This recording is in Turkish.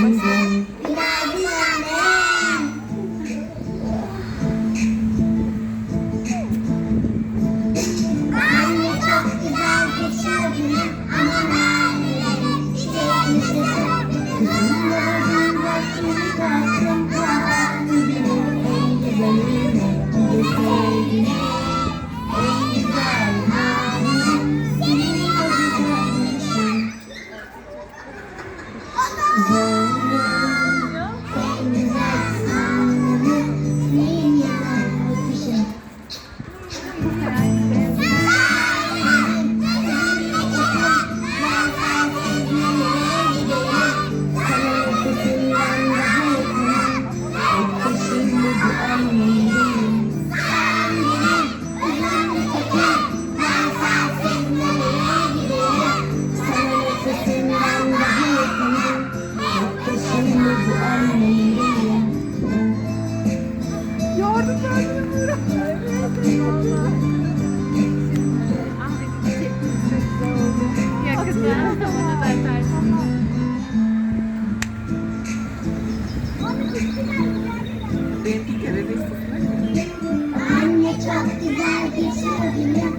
Bye. Música Benimki kere de Anne çok güzel geçer